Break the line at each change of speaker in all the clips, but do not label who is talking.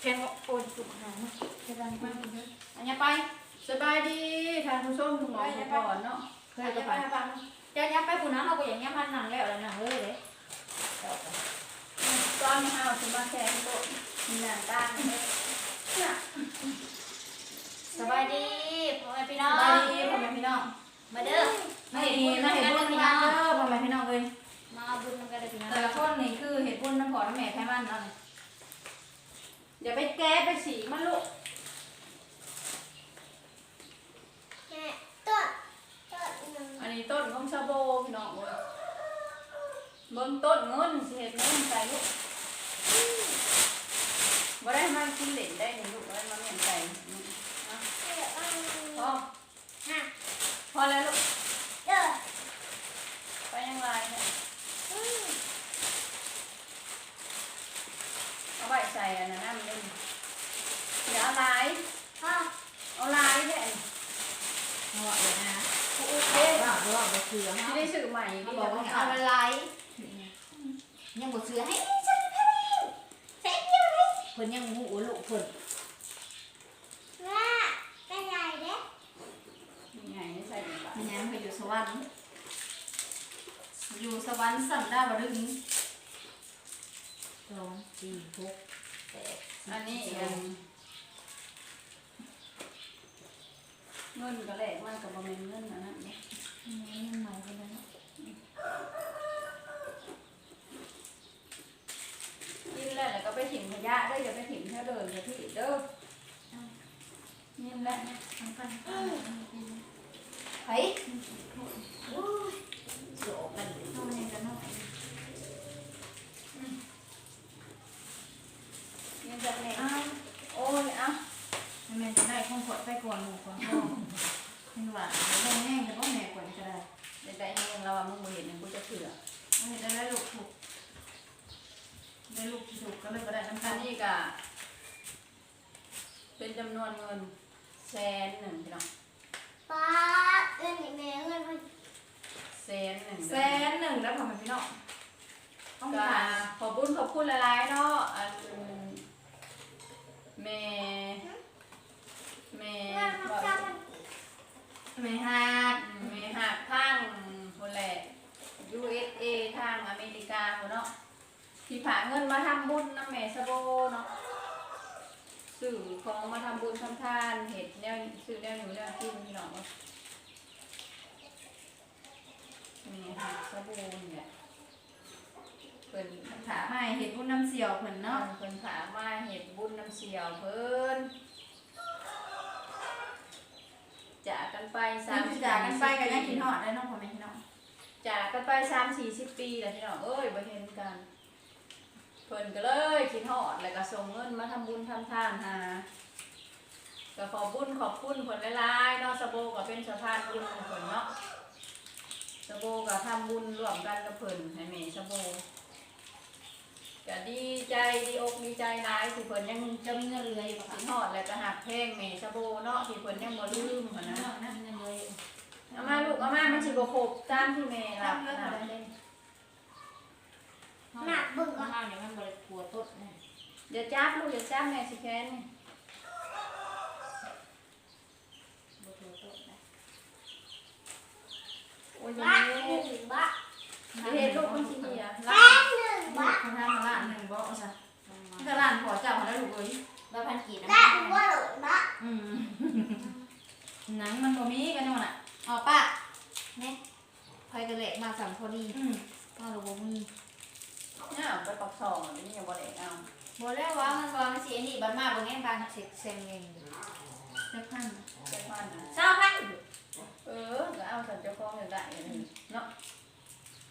แค่โอนสุกหางแค่ดังมากเลย
อันนี้ไป
สบายดีทานผู้ชมทุกหมอทุกก่อนเนาะเคย
จะ
จะ
ไป
ไป
ฟังจะยับไปปุ่นน้ำเอาไปอย่างเงี้ยมันหนังแล้วแล้วหนังเลยเลย
ตอนนี้ห้าวสมาแค่โตมีหนังตาเนี่ย
สบายดีพ่อแม่พี่น้อง
สบายดีพ่อแม่พี่น้อง
มาเด้อ
มาเห็นบุญมาเห็นบุญที่บ้านเด้อพ่อแม่พี่น้องเอ้ย
มาบุญกันเลยพี่น้อง
แต่ละคนนี่คือเห็ดบุญน้ำพอน้ำแม่แค่มันเนาะ อย่าไปแก้ไปสีมันลูก
แค่ต้นต้นหนึ่ง
อันนี้ต้นของชาโบพี่น้องเอ้ยเบิ่งต้นเงินสิเห็ดเงินใส่ลูกบ่ได้มากินเหล่นได้นี่ลูกบ่ได้มาเมียนใส่อืมเอา
เดี๋ยวเอา
พอ
ฮะ
พอแล้วลูก
เด้อ
ไปยังไงเนี่ย
อืม
เอาไว้ใส่อันนั้นน้ำเล่นเดี๋ยวเอาลาย
พ่อ
เอาลายเนี่ย
หัวเลยนะ
โอเค
ว่าหรือว่าบ่เสือ
ที่ได้สื่อใหม่
เขา
ที่
บอก
จะ
ว่า
มา
เอา
เอา
อะไรยังบ่เสือให้ฉันพะเซ็ตเดียวเลยเพิ่นยังหูลูกเพิ่น
ว่าเป็นไรเด้
ไงใส่ลงไป
มันยังไปอยู่สวรรค์อยู่สวรรค์สั่งได้บ่ดึงสองสี่หกแปด
อันนี้อันเงินก็แหลกมันกับบะเมนเงินอันนั้นเนี่ย
นี่เมาไปแล้ว
กินแล้วแล้วก็ไปถิ่มขยะเด้ออย่าไปถิ่ม เท่าเดิมอย่าพี่เด้อนี่แหละเนี่ย
ทำกัน
เฮ้ย
โสกันเท่านี้กันหน่อย
นี่จะเนี่ย
อ้าว
โอ้ยเอะ
แม่จะได้ข้องขวดไปก่อนหมูก่อนพ่อไม่หวานไม่แห้งแต่ก็แม่ก่อนก็ได้
เดี๋ยวได้เองเราว่ามึงบ่เห็นหยังกูจะเถื่อ
ไม่ได้ได้ลูกถูกได้ลูกถูกก็เลยก็ได้น้ำ
อั
ตานล
นี้ก็ เป็นจำนวนเงินแสนหนึ่งพี่น้อง
ป้าเงินนี่แม่เงินมัน
แสนหนึ่ง
แสนหนึ่งแล้วพอไหมพี่น้องต้อง
ก็
การ
ขอบคุณขอบคุณหลายๆเนาะอันแม่แม่
เงินมัน
ว่า
จะมัน
ไม่หัก
แม่หักทางคนแหละ USA ทางอเมริกาพุ่นเนาะที่ผ่าเงินมาทำบุญน้ำแม่สะโบเนาะ สื่อของมาทำบุญทำทานเห็ดแนวสื่อแนวอยู่แนวกินพี่น้องนาะแม่หักสะโบนี่แหละเพิ่นถา
ไม่เห็นบุญน้ำเสียวเพิ่น
เนาะ
เนาะ
เพิ่นถามมาเห็ดบุญน้ำเสียวเพิ่นจากกันไปสา
มจากกันไปกันยังกินหอดได้น้องพ่อไหมพี่น้อง
จากกันไปสามสี่สิบปีแล้วพี่น้องเอ้ยบ่เห็นกัน เพิ่นก็เลยคิดฮอดแล้วก็ส่งเงินมาทำบุญทำทานหาก็ขอบุญขอบคุณเพิ่นหลายๆเนาะสะโบก็เป็นสะพานบุญของเพิ่นเนาะสะโบก็ทำบุญร่วมกันกับเพิ่นให้แม่สะโบก็ดีใจดีอกดีใจหลายที่เพิ่นยัง
จะมีเงินเหลืออยู่ปะ
คิดฮอดแล้วก็หักเพลงแม่สะโบเนาะที่เพิ่นยังบ่ลืมหั้นนะ
นั่นเงินเลย
เอามาลูกเอามามันสิบ่ครบตามที่แม่รับ
ทำเยอะ
นะ
เท่าไหร่
หนักบึ้ง
ก็
อะ
ห้ามอย่างนั้นบริกลัวต้นนะ
เดี๋ยวจับลูกเดี๋ยวจับแม่สิแค้นนี่
บริกลัวต้นนะ
โอ้ย
บ้า
เดี๋ยว
ห
นี้
นึ่งบ้า
เดี๋ยวเฮ็ดลูกมันสิเหี่ย
แส
ลาน
หนึ่ง
บ้า
บ้า
คนทำมาละหนึ่งบ่เอาซะถ้าร้านขอเจ้าเขาได้ลูกเอ้ยแล้วพันกี่นะ
ได้ถึงว่าหลงบ้า
อืมหนังมันบ่มีกันจังหวะน่ะอ๋อป้าเนี่ยไฟกระเหล็กมาสั่งพอดีอืมป้าเราบ่มี
เนี่ยเอาไปปักซองอันนี้ยังบ่ได้เอา
บ่แล้วว่ามันว่ามันสิอันนี้บัดมาบ่แง่บางเซ็กเซ็งเองจะพัน
เจ้าพันน่ะ
เจ้าพัน
เออก็เอาสันเจ้าของอย่างได้อย่างนี้เนาะ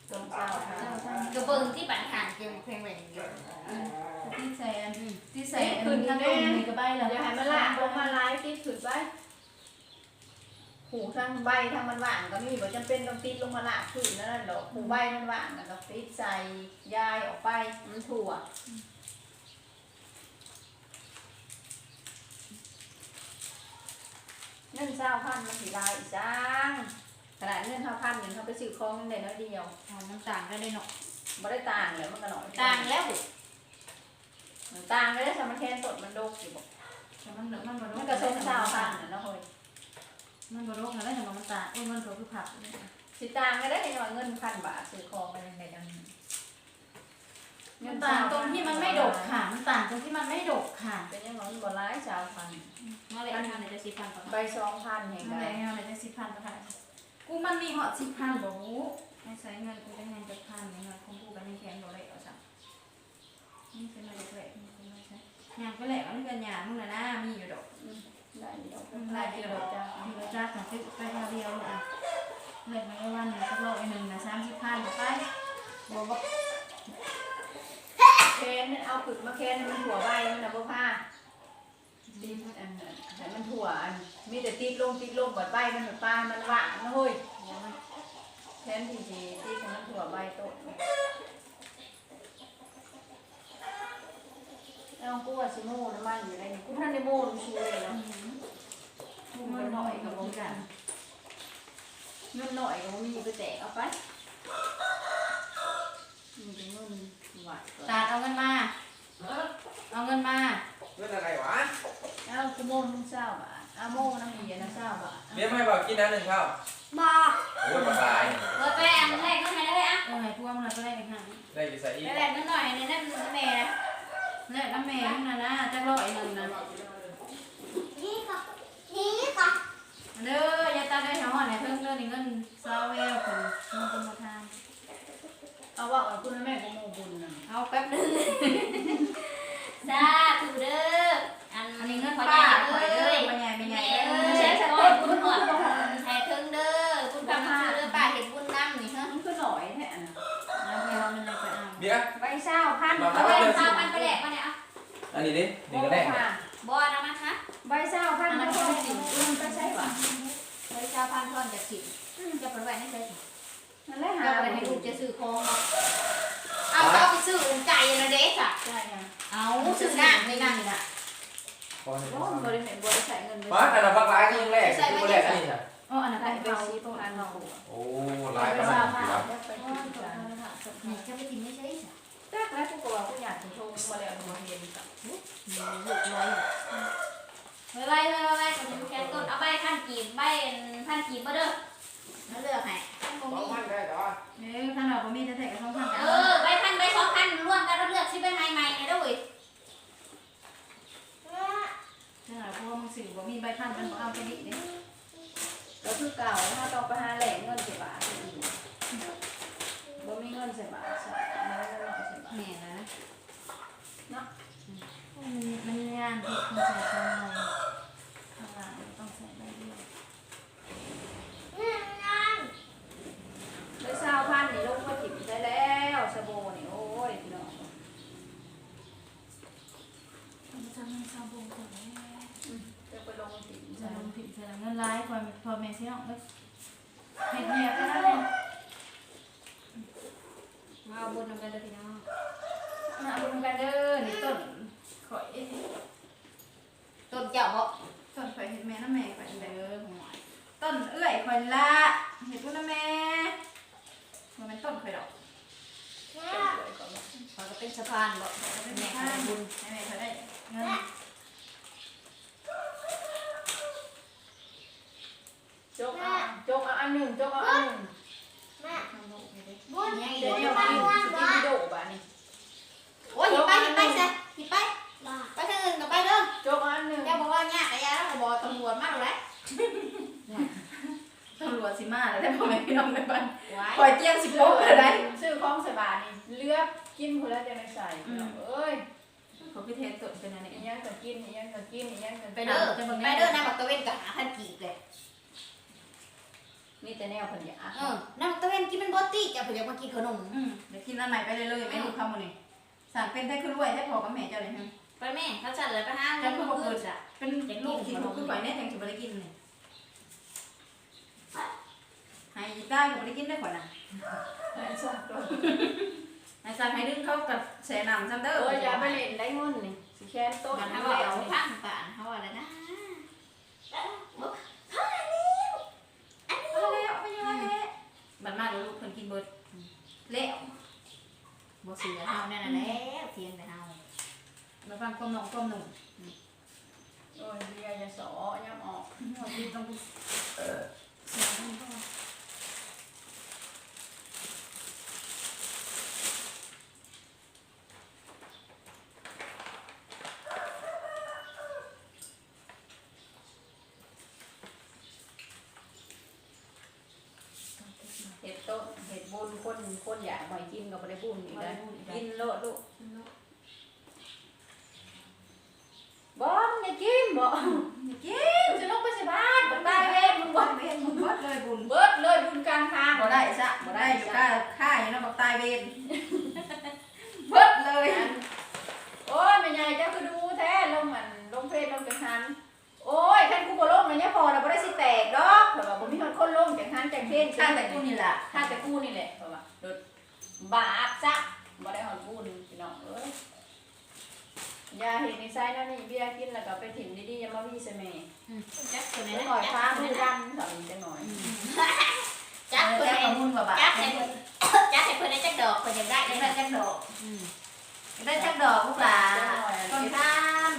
ตรงเจ้าค่ะ
เจ้าพัน
กระเบื้องที่บันหันเกมเพลงแบบนี้
ที่ใส่อันที่ใส่
เอ๊ะ
อัน
ขึ้น
ข้าง
แน่
บนมีกระใบแล้ว
เดี๋ยวให้มันลากลงมาลายติดขึ้นไป หูทางใบทางมันว่างก็มีบ่จำเป็นต้องติดลงมาลากขึ้นนั่นนะดอกหูใบมันว่างน่ะก็ติดใส่ยายออกไปมันถั่วเงินเจ้าพันมันสีลายอีกจังขนาดเงินเท่าพันหนึ่งเขาไปซื้อของเงินได้น้อยเดียว
อ๋อมันต่างกันเลยเนาะ
บ่ได้ต่างเลยมันก็น้อย
ต่างแล้ว
มันต่างเลยสมันแค่ต้นมันโดกอยู่บอก
แต่มันมันบ่
มันก็ส้มสาวพันน่ะเนาะเฮ้ย
มันบรคนะแล้วแต่มันตาเอ้ยมันก็คือผักเลยนะ
สิตางกันได้ยังว่าเงินพันบาทซื้อของกันยังไงจัง
มันต่างตรงที่มันไม่ดกค่ะ มันต่างตรงที่มันไม่ดกค่ะ
เป็นยังไงบ่ร้ายสาวพัน
มาเลยอันไหนจะสิบพันต่อ
ใบสองพันแห่ง
มา
ใด
เลยอันไหนจะสิบพันต่อค่ะกูมันมีเหาะสิบพันบ่ไม่ใช้เงินกูได้เงินจะพันเงินของกูกันในแขนบ่ได้เอาจ้ะนี่เป็นอะไรแปลกนี่เป็นอะไรใช่ยางก็แหละมันเป็นยางมึงน่ะนะมีอยู่ดอก
ได้เดียว
อืม
ได้
ได้
เดี
เดี
ย
ยวว
จ้า
เดียวจ้าค่ะซื้อไปคาเดียวเลยอะเล็กมาแค่วันหนึ่งสักโลอีกหนึ่งนะสามสิบพันไปบอกว่า
แคนเอาปึกมาแคนมันถั่วใบมันน่ะบ่ผ้าตีมันอันนั้นมันถั่วอันมีแต่ตีลงตีลงบดใบมันบดปลามันหวานนะเฮ้ยแทนที่สิตีมันถั่วใบโตะเอากูว่าสิโม่น้ำมันอยู่ในนี่กูท่านได้โม่ลงชูเลยเนาะ
ทุกคนหน่อยกับวงการ
เงินหน่อยก็บ่มีไปแตกเอาไปมีแต่เงินหวาน
ตาดเอาเงินมา เอาเงินมา
เรื่องอะไรวะ
เอากูโม่นุ่งเศร้าบาทเอาโม่น้ำเหียนะเศร้าบาท
เลี้ยงไม่บอกกินน้ำหนึ่งข้าว
บอก
โอ้ยปลาตาย
เออไปอันแรกก็ไหนได้อะ
เออให้พวกมันก็ได้เลยค่ะ
ได้ไปใส่อีก
ไปแรกก็หน่อยในนั้นแม่นะ
แล้วน้ำแม่นะนะจะร้อยหนึ่งนะ
นี่ค่ะนี่ค่ะ
เด้อยาตาได้ทั้งหมดเนี่ยเพิ่มเงินเงินซาเวลคนคนคนมาทาน
เอาว่าเอาคุณแม่กูโมบุญน่ะ
เอาแป๊บนึง
ซาถูเด้ออัน
นี้เงิน
พ่อ
ป้า
ใหญ่
คอย
เอ้
เด้อย
แม่
ป้าใหญ่ไม่ใหญ่
เอ้
เด้
ย
อ
ใช้สะกดบุญก่อนแทเทิงเด้อบุญกำลังซื้อเด้อป้าเห็นบุญน้ำนี่ฮะ
มันคือหน่อยแท้นะ
แล้วไปเอาเงินอะไรไปเอา
เบี้ย
ใบเศร้าพัน
เอาไปข้าาพันทอนจากสิบจะเป็นไว้ในใจสิ
นั่นแหละหา
ก็ไปให้ลูกจะซื้อของเอาเอาไปซื้ออุ่นใจนะเด็กอะ
ใช่ยัง
เอาซื้อหน้าไม่นั่นน่ะ
พอหนึ่ง
โอ้บริเวณบริใส่เงิน
มาอันนั้นพักร้ายก็ยังแรกกูแรกอันนี้น่ะ
อ๋ออันนั้น
ได้
ไป
ไป
เอา
ชี้ประมาณเรา
โอ้
ใบ
ร้ายข
เศ
นา
ร้า
ด
พั
นี้
น
วะ
ไปที่จาน
นี่จะไปกินไม่ใช่สิ
จักแล้วกูก็ว่ากูอยากจะโทรมาแล้วมาเรียนกับ
ลูกร้อยไว้ไว้ไว้ไว้คนนี้แกต้นเอาใบพันกีบใบ พันกีบมาเด้อแล้วเลือกให้ท่านบ่
สอง
มี
พันได้เหรอ
เอ้ยท่านเราก็มีแต่แต่กับท้องพันกัน
เออใบพันใบสองพันร่วมกันแล้วเลือกสิใบใหม่ใหม่เนี่ยเด้อเว้ย
ท่านเราพวกมึงสื่อว่ามีใบพันมันเอาไปดิเด้
ก็คือเก่าถ้าต้องไปหาแหล่งเงินสิบบาทอีกบ่มีเงินสิบบาทใช่ไม่ได้เงินสิบบาท
แม่นะ
เนาะ
มันมันงานที่คุณใส่ทำไมข้างหลังต้องใส่ใบเดียว
ไปเศร้าพันนี่ลงมาถิ่มได้แล้วสบู่นี่โอ้ยพี่น้อง
มันจะมันซาบูก่อนแม่
จะไปลงถิ่ม
จะ
ใช่
ลงผิดจะเงินร้ายพอพอแม่เสียออกเลยเห็ดเหียก็ได้
มาเอาบุญนำกันเด้อพี่น้อง
มาบุญกันเด้อนี่ต้นข่อย
ต้นเจ้าบ่
ต้นข่อยเห็ดแม่น้ำแม่ข่อยเด้อหัวต้นเอื้อยข่อยละเห็ดพุ่นน้ำแม่มันเป็นต้นข่อยดอก
ขอก็เป็นสะพานบ่
เป็น
แม่
แม่
ขอ
บุ
บุ
ญ
ญ
ให้แม่เขาได้เงิน
จกเอา จกเอาอันหนึ่งจกเอาอันหนึ่ง
บุญยัง
เดี๋
เดี๋
ย
ยวว
เดี๋
เดี๋
ย
ยวว
กิน
กิน
กินโดบะนี่
โอ้ยหยิบไปหยิบไปซะหยิบไป ไปทางอื่นก็ไปเด้อ
จกเอาอันหนึ่ง
แกบอกว่าเนี่ยกะยาแล้วก็บอกตำรวจมาแล้วแหละ
ตำรวจสิมาแล้วได้พ่อแม่พี่น้องไปบ้าน
ไว้
ข่อยเจียงสิบโลอะไร
ซื้อของใส่บาทนี่เลือกกินคนละจะไม่ใส่เอ้ย
เขาพี่เทสต้นเป็นอะไร
อีหยังก็กินอีหยังก็กินอีหยังก็
ไปเด้อไปเด้อน้ำบักตะเวนกับหาพันกีบเลย
มีแต่แนวคนอยาก
เออน้ำบักตะเวนกินเป็นบอตี้จะเผื่อมากินขนม
อืมเดี๋ยวกินอันไหนไปเลยเลยไม่รู้คำมันนี่สั่งเป็นได้คือรวยได้พอกับแม่เจ้าเลยฮะ
ไปแม่เขาจัดเลยไปหาเงิ
เจ้านคือ
มา
บอก
คื
เกิ
น
ดอะเป็นลูกที่ลูกคือไปเนี่ยแทงถือไปกินเนี่ยให้ได้กับบริกินได้ก่อนนะ
ไอ้สัตว์
ให้สั่งให้ดึงเข้ากับแสนำซัมเดอร์
เอออย่าไปเล่นได้เงินนี่สิแค่ต้น
มัน
น้ำ
เขา
แล้
เอา
ว
พังป่านเขาอะไรนะ
เอาแล้วไปยังไง บัดมาดูลูกคนกินเบิดเละ
บ่เสือเฮานั่นน่ะแล้วเทียงแต่เฮา
กลมหนองกลมหนุ่ม
โอ้ยเบียร์จะสอย้ำออก
หัวดีต้องไปเสียงมันก็
เห็ดต้นเห็ดบุญ คนคนอยากไปกินก็ไม่ได้บุญอีกนะกินโลดลูกบ้องอย่ากินบ่
กิน
จะลงไปสิบ้านบ่ตายเว้ยมึงบ่
เวรมึงเบิดเลยบุญ
เบิดเลยบุญกลางทาง
บ่ได้ซะบ่ได้อยู่ก้าค่าอยู่นะบอกตายเวรเบิดเลย
โอ้ยแม่ใหญ่เจ้าคือดูแท้ลงมันลงเพศลงจังหันโอ้ยท่านกูบ่ลงนะเนี่ยพอนะบ่ได้สิแตกดอกแต่ว่าบ่มีคนลงจังหันจังเช่น
ข้าแต่กูนี่แหละ
ถ้าแต่กูนี่แหละ บาปซะบ่ได้หอนบุญพี่น้องเอ้ยอย่าเห็นในไส้นั่นนี่เบียร์กินแล้วก็ไปถิ่มดีๆอย่ามาพี่เสม
จักตัวไหน
จั
นะ
หน่อย
จัก
ฟ้า
ตัว
มื
ไหน
อ
นะ
ดันสามีจังหน่อย
จักตัวไหน
ขมุ่นกว่าบาท
จักให้เพิ่นจักให้เพิ่นได้จักดอกเพิ่นอยากได้
ได้
ได้
จั
ไหม
กดอกได้จักดอกลูกหลานต้นข้าม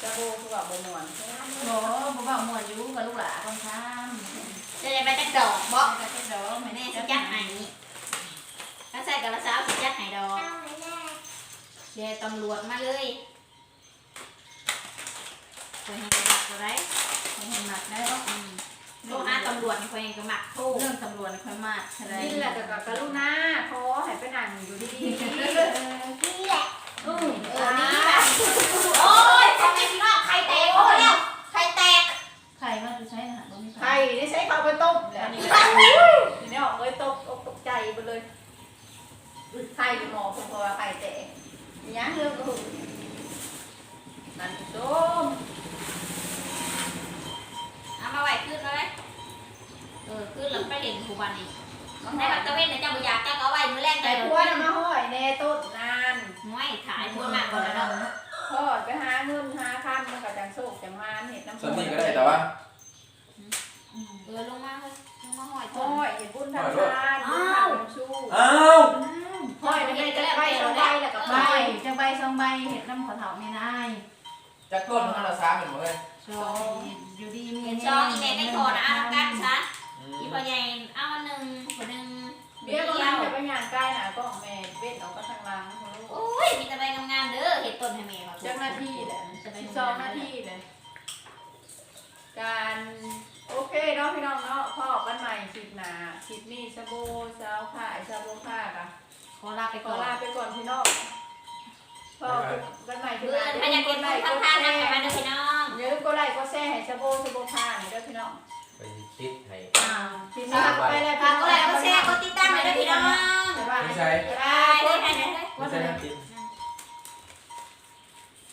จะโบคือว่าบ่ม่วน
โหบ่บ่มวนอยู่กับลูกหลานต้นข้าม
จะอยากได้จักดอกบ่
ได้จักดอกไม่
แม่
แน่
สิ
จั
จั
ก
กให้ถ้า ใส่กับละสาวสิจักให้ดอกแชร์ตำรวจมาเลยเคยให้กระดักตัวไร
เห็นหมักได้ก็
อืมโทรหาตำรวจเคยให้กระหมักโทร
เรื่องตำรวจค่อยมากอะไร
นี่แหละแต่กับกรุณาขอให้ไปนั่งอยู่ดีๆ
นี่แหละ
อือ
เออนี่แบบโอ้ยทำไมพี่น้องไข่แตกโอ้ยแล้วไข่แตก
ใครมาจะใช้อาหารบ่มี
ไข่นี่ใช้ข้าวไปต้มแหละนี่นี่ออกเลยตกอกตกใจไปเลย ไข่หมอเพราะว่าไข่แตกยังเรื่องก็คือนั่นส้ม
เอามาไว้ขึ้นมาเลยเออขึ้นแล้วไปเล่นผูบันนี่ในบัตรตะเวนเนี่ยเจ้าบุญยากเจ้าก็เอาไว้มือแรก
ไก่
ไก่
พ
พ
ว
วนน
มาห้อยแน่ต้นนาน
ไม่ขายพวนมากกว่าแล้วเนาะ
ทอดไปหาเงินหาค่ำมันก็จังโศกจังมานเห็ดน้ำ
ส่วนนี้ก็ได้แต่ว่า
เออลงมาเลยลงมาห้อย
ห้
ต้น
อยเห็ดบุญทำทานบุญทำบุญชู
อ้าว จากต้นมันละสามเหมือนหมดเลย
สองอยู่ดีมี
เห็นซองอีเมลได้โทรนะเอากันซะ
อื
อี
ม
พอใหญ่เอาอันหนึ่งคนหนึ่ง
เบี้ยก็มันจะไปงานใกล้น่ะก็แม่เวทออกก็ทางล่างของลูก
โอ้ยมีแต่ใบงามๆเด้อเห็ดต้นให้แม่มา
เจ้าหน้าที่แหละสิบสองหน้าที่เลยการโอเคเนาะพี่น้องเนาะพ่อกันใหม่คลิปหนาคลิปนี้ชาโบสาวค่ะไอชาโบค่ะกะ
ขอลาไป
ข
ก่
อ
อน
ลาไปก่อนพี่น้อง พ่อกันใหม่คลิป
เพื่
ห
อ
น้าน
พยากรณ์ทางทางนะไปมาเด้อพี่น้อง
อย่าลืมกดไลค์กดแชร์ให้ชาโบชาโบค่ะนี่เด้อพี่น้อง
ไปคิดให้
อ้าว
คลิปนี้ไปเลย
ฝากกดไลค์กดแชร์กดติดตามเลยเด้อพี่น้อง
บ๊ายบาย
ไม่ใช่
บ๊ายบายได้ได้ได้
ไม่ใช่น้ำจิ้ม
ได้